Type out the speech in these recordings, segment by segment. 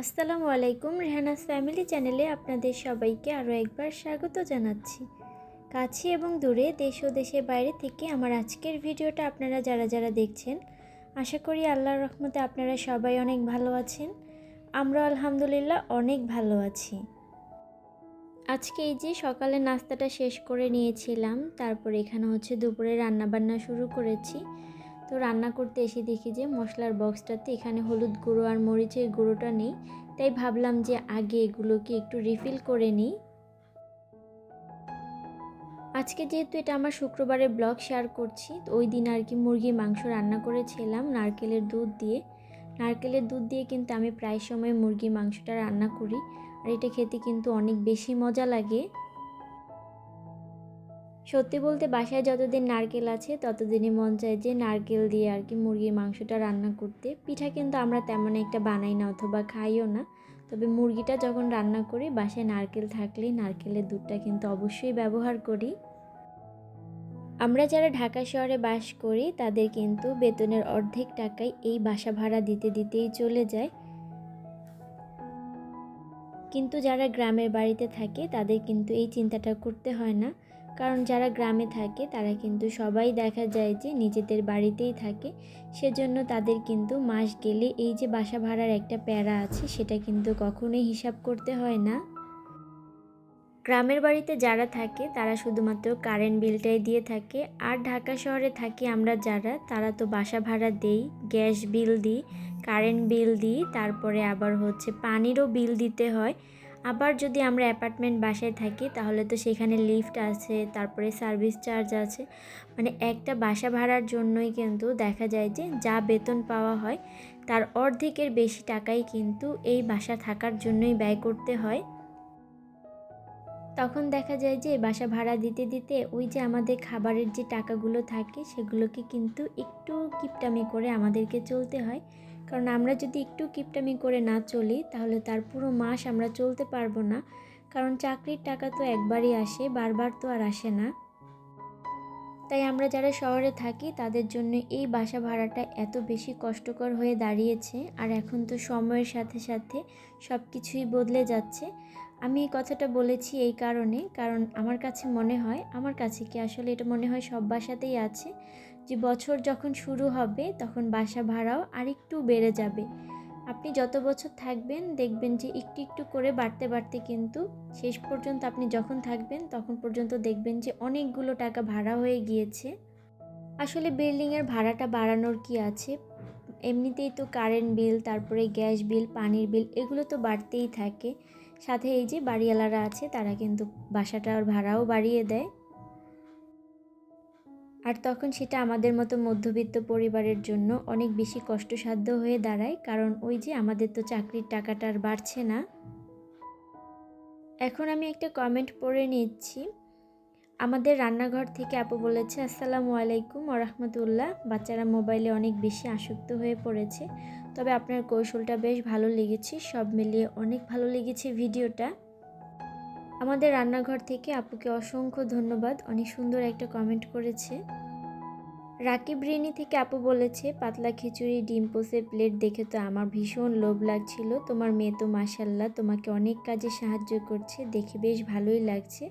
আসসালামু আলাইকুম রেহানাস ফ্যামিলি চ্যানেলে আপনাদের সবাইকে আরও একবার স্বাগত জানাচ্ছি। কাছে এবং দূরে দেশ ও দেশের বাইরে থেকে আমার আজকের ভিডিওটা আপনারা যারা যারা দেখছেন, আশা করি আল্লাহর রহমতে আপনারা সবাই অনেক ভালো আছেন। আমরা আলহামদুলিল্লাহ অনেক ভালো আছি। আজকে এই যে সকালে নাস্তাটা শেষ করে নিয়েছিলাম, তারপর এখানে হচ্ছে দুপুরে রান্নাবান্না শুরু করেছি। তো রান্না করতে এসে দেখি যে মশলার বক্সটাতে এখানে হলুদ গুঁড়ো আর মরিচের গুঁড়োটা নেই। তাই ভাবলাম যে আগে এগুলোকে একটু রিফিল করে নিই। আজকে যেহেতু এটা আমার শুক্রবারে ব্লগ শেয়ার করছি, তো ওই দিন আর কি মুরগির মাংস রান্না করেছিলাম নারকেলের দুধ দিয়ে। নারকেলের দুধ দিয়ে কিন্তু আমি প্রায় সময় মুরগির মাংসটা রান্না করি। আর এটা খেতে কিন্তু অনেক বেশি মজা লাগে। সত্যি বলতে বাসায় যতদিন নারকেল আছে, ততদিনই মন চায় যে নারকেল দিয়ে আর কি মুরগির মাংসটা রান্না করতে। পিঠা কিন্তু আমরা তেমন একটা বানাই না অথবা খাইও না। তবে মুরগিটা যখন রান্না করি, বাসায় নারকেল থাকলেই নারকেলের দুধটা কিন্তু অবশ্যই ব্যবহার করি। আমরা যারা ঢাকা শহরে বাস করি, তাদের কিন্তু বেতনের অর্ধেক টাকাই এই বাসা ভাড়া দিতে দিতেই চলে যায়। কিন্তু যারা গ্রামের বাড়িতে থাকে, তাদের কিন্তু এই চিন্তাটা করতে হয় না। কারণ যারা গ্রামে থাকে, তারা কিন্তু সবাই দেখা যায় যে নিজেদের বাড়িতেই থাকে। সেজন্য তাদের কিন্তু মাস গেলে এই যে বাসা ভাড়ার একটা প্যারা আছে, সেটা কিন্তু কখনোই হিসাব করতে হয় না। গ্রামের বাড়িতে যারা থাকে, তারা শুধুমাত্র কারেন্ট বিলটাই দিয়ে থাকে। আর ঢাকা শহরে থাকি আমরা যারা, তারা তো বাসা ভাড়া দেই গ্যাস বিল দিই কারেন্ট বিল দিই, তারপরে আবার হচ্ছে পানিরও বিল দিতে হয়। আবার যদি আমরা অ্যাপার্টমেন্ট বাসায় থাকি, তাহলে তো সেখানে লিফট আছে, তারপরে সার্ভিস চার্জ আছে। মানে একটা বাসা ভাড়ার জন্যই কিন্তু দেখা যায় যে যা বেতন পাওয়া হয়, তার অর্ধেকের বেশি টাকাই কিন্তু এই বাসা থাকার জন্যই ব্যয় করতে হয়। তখন দেখা যায় যে বাসা ভাড়া দিতে দিতে ওই যে আমাদের খাবারের যে টাকাগুলো থাকে, সেগুলোকে কিন্তু একটু কিপটামি করে আমাদেরকে চলতে হয়। কারণ আমরা যদি একটু কিপটামি করে না চলি, তাহলে তার পুরো মাস আমরা চলতে পারব না। কারণ চাকরির টাকা তো একবারই আসে, বারবার তো আর আসে না। তাই আমরা যারা শহরে থাকি, তাদের জন্য এই বাসা ভাড়াটা এত বেশি কষ্টকর হয়ে দাঁড়িয়েছে, আর এখন তো সময়ের সাথে সাথে সব কিছুই বদলে যাচ্ছে। আমি এই কথাটা বলেছি এই কারণে, কারণ আমার কাছে মনে হয়, আমার কাছে কি আসলে এটা মনে হয় সব বাসাতেই আছে। যে বছর যখন শুরু হবে, তখন বাসা ভাড়াও আরেকটু বেড়ে যাবে। আপনি যত বছর থাকবেন, দেখবেন যে একটু একটু করে বাড়তে বাড়তে কিন্তু শেষ পর্যন্ত আপনি যখন থাকবেন, তখন পর্যন্ত দেখবেন যে অনেকগুলো টাকা ভাড়া হয়ে গিয়েছে। আসলে বিল্ডিংয়ের ভাড়াটা বাড়ানোর কি আছে? এমনিতেই তো কারেন্ট বিল তারপরে গ্যাস বিল পানির বিল এগুলো তো বাড়তেই থাকে। সাথে এই যে বাড়িওয়ালারা আছে, তারা কিন্তু বাসাটার ভাড়াও বাড়িয়ে দেয়। আর তখন সেটা আমাদের মতো মধ্যবিত্ত পরিবারের জন্য অনেক বেশি কষ্টসাধ্য হয়ে দাঁড়ায়, কারণ ওই যে আমাদের তো চাকরির টাকাটা আর বাড়ছে না। এখন আমি একটা কমেন্ট পড়ে নিচ্ছি। আমাদের রান্নাঘর থেকে আপু বলেছে, আসসালামু আলাইকুম ওরহমতুল্লাহ বাচ্চারা মোবাইলে অনেক বেশি আসক্ত হয়ে পড়েছে। তবে আপনার কৌশলটা বেশ ভালো লেগেছে, সব মিলিয়ে অনেক ভালো লেগেছে ভিডিওটা। আমাদের রান্নাঘর থেকে আপুকে অসংখ্য ধন্যবাদ। অনেক সুন্দর একটা কমেন্ট করেছে। রাকিব রিনি থেকে আপু বলেছে, পাতলা খিচুড়ি, ডিম পোসে প্লেট দেখে তো আমার ভীষণ লোভ লাগছিল। তোমার মেয়ে তো মাসাল্লাহ তোমাকে অনেক কাজে সাহায্য করছে। দেখে বেশ ভালোই লাগছে।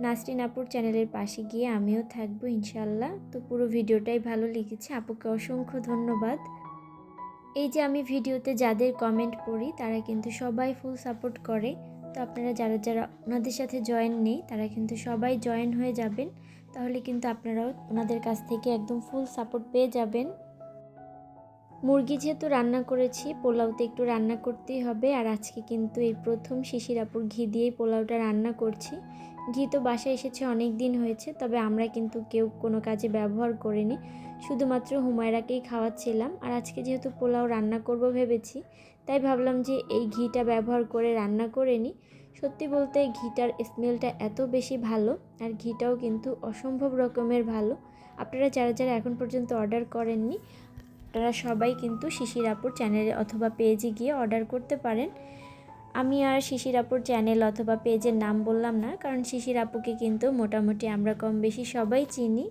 নাসরিন আপুর চ্যানেলের পাশে গিয়ে আমিও থাকব ইনশাল্লাহ তো পুরো ভিডিওটাই ভালো লেগেছে। আপুকে অসংখ্য ধন্যবাদ। এই যে আমি ভিডিওতে যাদের কমেন্ট পড়ি, তারা কিন্তু সবাই ফুল সাপোর্ট করে। তো আপনারা যারা যারা ওনাদের সাথে জয়েন নেই, তারা কিন্তু সবাই জয়েন হয়ে যাবেন। তাহলে কিন্তু আপনারাও ওনাদের কাছ থেকে একদম ফুল সাপোর্ট পেয়ে যাবেন। মুরগি যেহেতু রান্না করেছি, পোলাওতে একটু রান্না করতেই হবে। আর আজকে কিন্তু এই প্রথম শিশির আপুর ঘি দিয়েই পোলাওটা রান্না করছি। ঘি তো বাসায় এসেছে অনেক দিন হয়েছে, তবে আমরা কিন্তু কেউ কোনো কাজে ব্যবহার করিনি। শুধুমাত্র হুমায়রাকেই খাওয়াচ্ছিলাম। আর আজকে যেহেতু পোলাও রান্না করব ভেবেছি তাই ভাবলাম যে এই ঘিটা ব্যবহার করে রান্না করে নিই। সত্যি বলতে ঘিটার স্মেলটা এত বেশি ভালো আর ঘিটাও কিন্তু অসম্ভব রকমের ভালো। আপনারা যারা যারা এখন পর্যন্ত অর্ডার করেননি আপনারা সবাই কিন্তু শিশির আপুর চ্যানেলে অথবা পেজে গিয়ে অর্ডার করতে পারেন। আমি আর শিশির আপুর চ্যানেল অথবা পেজের নাম বললাম না, কারণ শিশির আপুকে কিন্তু মোটামুটি আমরা কম বেশি সবাই চিনি।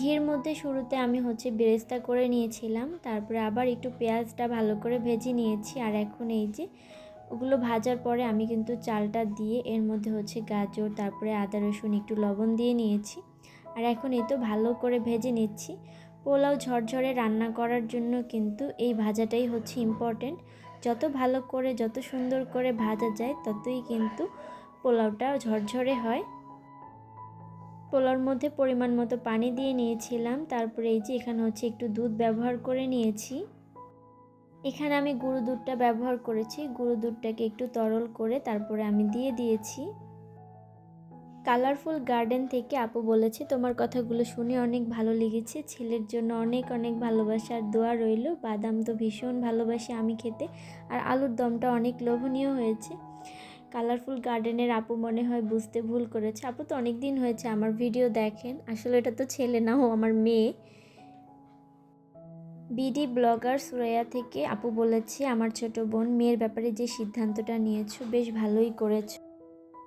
ঘির মধ্যে শুরুতে আমি হচ্ছে বেরেস্তা করে নিয়েছিলাম, তারপরে আবার একটু পেঁয়াজটা ভালো করে ভেজে নিয়েছি, আর এখন এই যে ওগুলো ভাজার পরে আমি কিন্তু চালটা দিয়ে এর মধ্যে হচ্ছে গাজর, তারপরে আদা রসুন, একটু লবণ দিয়ে নিয়েছি, আর এখন এই তো ভালো করে ভেজে নিচ্ছি। পোলাও ঝরঝরে রান্না করার জন্য কিন্তু এই ভাজাটাই হচ্ছে ইম্পর্টেন্ট যত ভালো করে, যত সুন্দর করে ভাজা যায়, ততই কিন্তু পোলাওটা ঝরঝরে হয়। পোলাওর মধ্যে পরিমাণ মতো পানি দিয়ে নিয়েছিলাম। তারপরে এই যে এখানে হচ্ছে একটু দুধ ব্যবহার করে নিয়েছি। এখানে আমি গুঁড়ো দুধটা ব্যবহার করেছি। গুঁড়ো দুধটাকে একটু তরল করে তারপরে আমি দিয়ে দিয়েছি। কালারফুল গার্ডেন থেকে আপু বলেছে, তোমার কথাগুলো শুনে অনেক ভালো লেগেছে। ছেলের জন্য অনেক অনেক ভালোবাসার দোয়া রইল। বাদাম তো ভীষণ ভালোবাসি আমি খেতে। আর আলুর দমটা অনেক লোভনীয় হয়েছে। কালারফুল গার্ডেনের আপু মনে হয় বুঝতে ভুল করেছে। আপু তো অনেক দিন হয়েছে আমার ভিডিও দেখেন। আসলে এটা তো ছেলে না, ও আমার মেয়ে। বিডি ব্লগার সুরাইয়া থেকে আপু বলেছে, আমার ছোট বোন, মেয়ের ব্যাপারে যে সিদ্ধান্তটা নিয়েছো, বেশ ভালোই করেছ।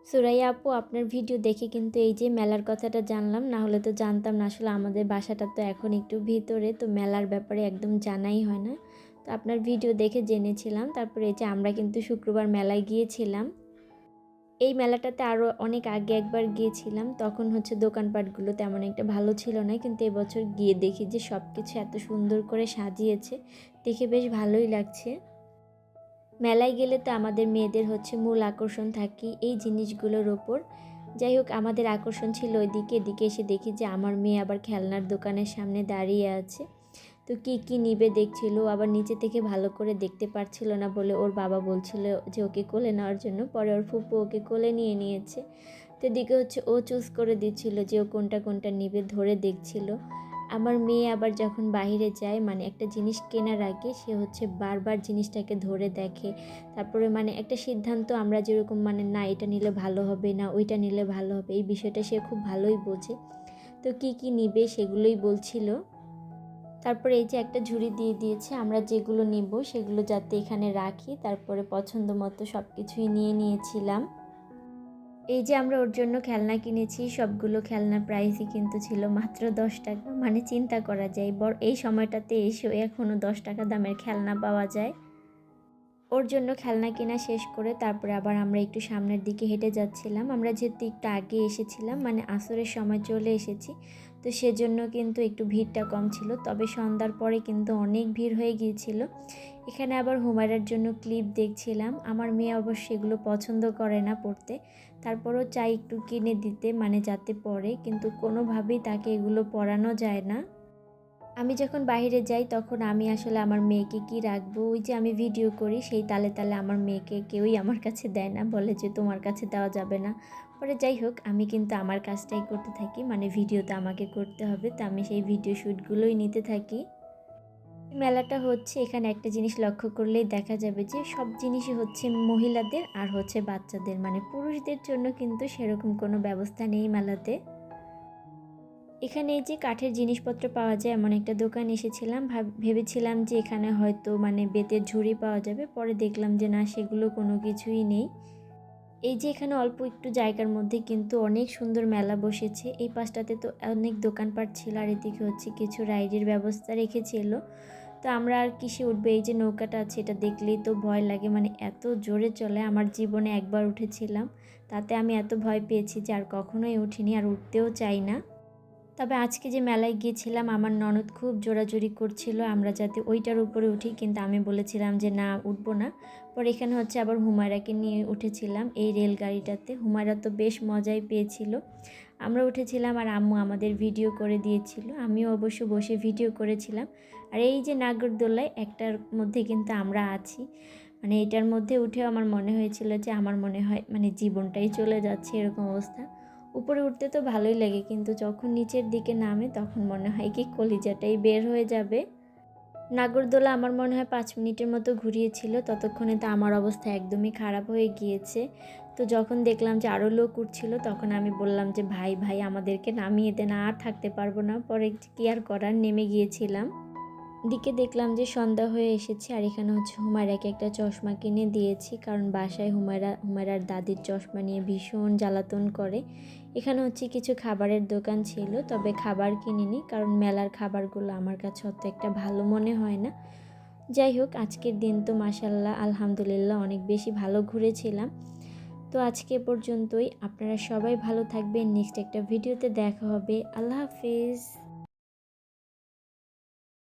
সুরাইয়া আপু, আপনার ভিডিও দেখে কিন্তু এই যে মেলার কথাটা জানলাম, না হলে তো জানতাম না, আসলে আমাদের বাসাটা তো এখন একটু ভিতরে, তো মেলার ব্যাপারে একদম জানাই হয় না। তো আপনার ভিডিও দেখে জেনেছিলাম, তারপরে এই যে আমরা কিন্তু শুক্রবার মেলায় গিয়েছিলাম। এই মেলাটাতে আরও অনেক আগে একবার গিয়েছিলাম, তখন হচ্ছে দোকানপাটগুলো তেমন একটা ভালো ছিল না, কিন্তু এবছর গিয়ে দেখি যে সব কিছু এত সুন্দর করে সাজিয়েছে, দেখে বেশ ভালোই লাগছে। মেলায় গেলে তো আমাদের মেয়েদের হচ্ছে মূল আকর্ষণ থাকি এই জিনিসগুলোর ওপর। যাই হোক, আমাদের আকর্ষণ ছিল ওইদিকে, এদিকে এসে দেখি যে আমার মেয়ে আবার খেলনার দোকানের সামনে দাঁড়িয়ে আছে। তো কি কি নিবে দেখছিল, আবার নিচে থেকে ভালো করে দেখতে পারছিল না বলে ওর বাবা বলছিল যে ওকে কোলে নেওয়ার জন্য। পরে ওর ফুপু ওকে কোলে নিয়ে নিয়েছে। তো এদিকে হচ্ছে ও চুজ করে দিচ্ছিল যে ও কোনটা কোনটা নিবে, ধরে দেখছিল। আমার মেয়ে আবার যখন বাইরে যায় মানে একটা জিনিস কেনার আগে সে হচ্ছে বারবার জিনিসটাকে ধরে দেখে। তারপরে মানে একটা সিদ্ধান্ত, আমরা যেরকম মানে না, এটা নিলে ভালো হবে না, ওইটা নিলে ভালো হবে, এই বিষয়টা সে খুব ভালোই বোঝে। তো কি কি নিবে সেগুলোই বলছিল। তারপরে এই যে একটা ঝুড়ি দিয়ে দিয়েছে, আমরা যেগুলো নিব সেগুলো যাতে এখানে রাখি। তারপরে পছন্দ মতো সব কিছুই নিয়ে নিয়েছিলাম। এই যে আমরা ওর জন্য খেলনা কিনেছি, সবগুলো খেলনার প্রাইসই কিন্তু ছিল মাত্র দশ টাকা। মানে চিন্তা করা যায়, বর, এই সময়টাতে এসেও এখনও দশ টাকা দামের খেলনা পাওয়া যায়। ওর জন্য খেলনা কেনা শেষ করে তারপরে আবার আমরা একটু সামনের দিকে হেঁটে যাচ্ছিলাম। আমরা যেহেতু একটু আগে এসেছিলাম মানে আসরের সময় চলে এসেছি তো সেজন্য কিন্তু একটু ভিড়টা কম ছিল। তবে সন্ধ্যার পরে কিন্তু অনেক ভিড় হয়ে গিয়েছিল। এখানে আবার হুমায়রার জন্য ক্লিপ দেখছিলাম। আমার মেয়ে অবশ্য এগুলো পছন্দ করে না পড়তে। তারপরও চাই একটু কিনে দিতে মানে যাতে পড়ে। কিন্তু কোনোভাবেই তাকে এগুলো পরানো যায় না। আমি যখন বাইরে যাই, তখন আমি আসলে আমার মেয়েকে কি রাখব? ওই যে আমি ভিডিও করি, সেই তালে তালে আমার মেয়েকে কেউই আমার কাছে দেয় না। বলে যে তোমার কাছে দেওয়া যাবে না। পরে যাই হোক, আমি কিন্তু আমার কাজটাই করতে থাকি মানে ভিডিও তো আমাকে করতে হবে, তো আমি সেই ভিডিও শ্যুটগুলোই নিতে থাকি। মেলাটা হচ্ছে, এখানে একটা জিনিস লক্ষ্য করলেই দেখা যাবে যে, সব জিনিসই হচ্ছে মহিলাদের আর হচ্ছে বাচ্চাদের মানে পুরুষদের জন্য কিন্তু সেরকম কোনো ব্যবস্থা নেই মেলাতে। এখানে যে কাঠের জিনিসপত্র পাওয়া যায়, এমন একটা দোকান এসেছিলাম ভেবেছিলাম যে এখানে হয়তো মানে বেতের ঝুড়ি পাওয়া যাবে, পরে দেখলাম যে না, সেগুলো কোনো কিছুই নেই। এই যে এখানে অল্প একটু জায়গার মধ্যে কিন্তু অনেক সুন্দর মেলা বসেছে। এই পাশটাতে তো অনেক দোকানপাট ছিল আর এদিকে হচ্ছে কিছু রাইডের ব্যবস্থা রেখেছিল তো আমরা আর কিসে উঠবে? এই যে নৌকাটা আছে, এটা দেখলেই তো ভয় লাগে। মানে এত জোরে চলে, আমার জীবনে একবার উঠেছিলাম। তাতে আমি এত ভয় পেয়েছি যে আর কখনোই উঠিনি, আর উঠতেও চাই না। তবে আজকে যে মেলায় গিয়েছিলাম, আমার ননদ খুব জোরাজোরি করছিল, আমরা যাতে ওইটার উপরে উঠি, কিন্তু আমি বলেছিলাম যে না, উঠবো না। পরে এখানে হচ্ছে আবার হুমায়রাকে নিয়ে উঠেছিলাম এই রেলগাড়িটাতে। হুমায়রা তো বেশ মজাই পেয়েছিল। আমরা উঠেছিলাম আর আম্মু আমাদের ভিডিও করে দিয়েছিল। আমিও অবশ্য বসে ভিডিও করেছিলাম। আর এই যে নাগরদোলায়, একটার মধ্যে কিন্তু আমরা আছি। মানে এটার মধ্যে উঠেও আমার মনে হয়েছিল যে, আমার মনে হয় মানে জীবনটাই চলে যাচ্ছে এরকম অবস্থা। উপরে উঠতে তো ভালোই লাগে, কিন্তু যখন নিচের দিকে নামে তখন মনে হয় কি কলিজাটাই বের হয়ে যাবে। নাগরদোলা আমার মনে হয় পাঁচ মিনিটের মতো ঘুরিয়েছিল, ততক্ষণে তো আমার অবস্থা একদমই খারাপ হয়ে গিয়েছে। তো যখন দেখলাম যে আরও লোক উঠছিল, তখন আমি বললাম যে, ভাই ভাই, আমাদেরকে নামিয়ে দেন, আর থাকতে পারব না। পরে কি আর করার, নেমে গিয়েছিলাম। দিকে দেখলাম যে সন্ধ্যা হয়ে এসেছে আর এখানে হচ্ছে হুমায়রাকে একটা চশমা কিনে দিয়েছি। কারণ বাসায় হুমায়রা, হুমায়রার দাদির চশমা নিয়ে ভীষণ জ্বালাতন করে। এখানে হচ্ছে কিছু খাবারের দোকান ছিল, তবে খাবার কিনিনি কারণ মেলার খাবারগুলো আমার কাছে অত একটা ভালো মনে হয় না। যাই হোক, আজকের দিন তো মাসাল্লাহ আলহামদুলিল্লাহ অনেক বেশি ভালো ঘুরেছিলাম। তো আজকে পর্যন্তই। আপনারা সবাই ভালো থাকবেন। নেক্সট একটা ভিডিওতে দেখা হবে। আল্লাহ হাফিজ।